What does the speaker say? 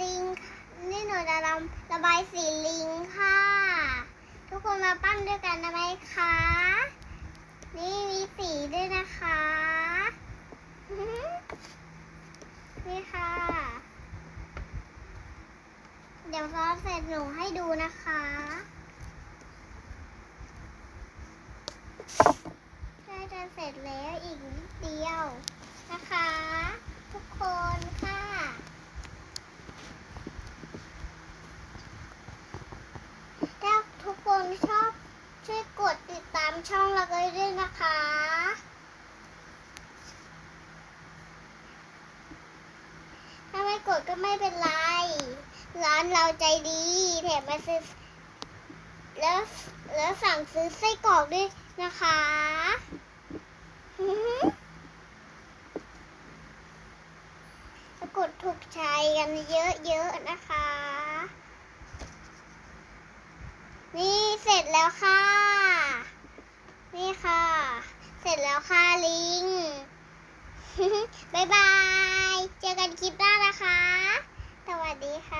ลิง นี่หนูจะระระบายสีลิงค่ะ ทุกคนมาปั้นด้วยกันได้ไหมคะ นี่มีสีด้วยนะคะ นี่ค่ะ เดี๋ยวซอสเสร็จหนูให้ดูนะคะใกล้จะเสร็จแล้วอีกนิดเดียวนะคะ ทุกคนค่ะ ถ้าทุกคนชอบ ช่วยกดติดตามช่องเราด้วยนะคะ ถ้าไม่กดก็ไม่เป็นไร ร้านเราใจดีแถมมาซื้อแล้วแล้วสั่งซื้อไส้กรอกด้วยนะคะอื้อหือแล้วกดถูกใจกันเยอะๆนะคะ นี่ เสร็จแล้วค่ะ นี่ค่ะ เสร็จแล้วค่ะลิงบ๊ายบาย เจอกันคลิปหน้านะคะ สวัสดีค่ะ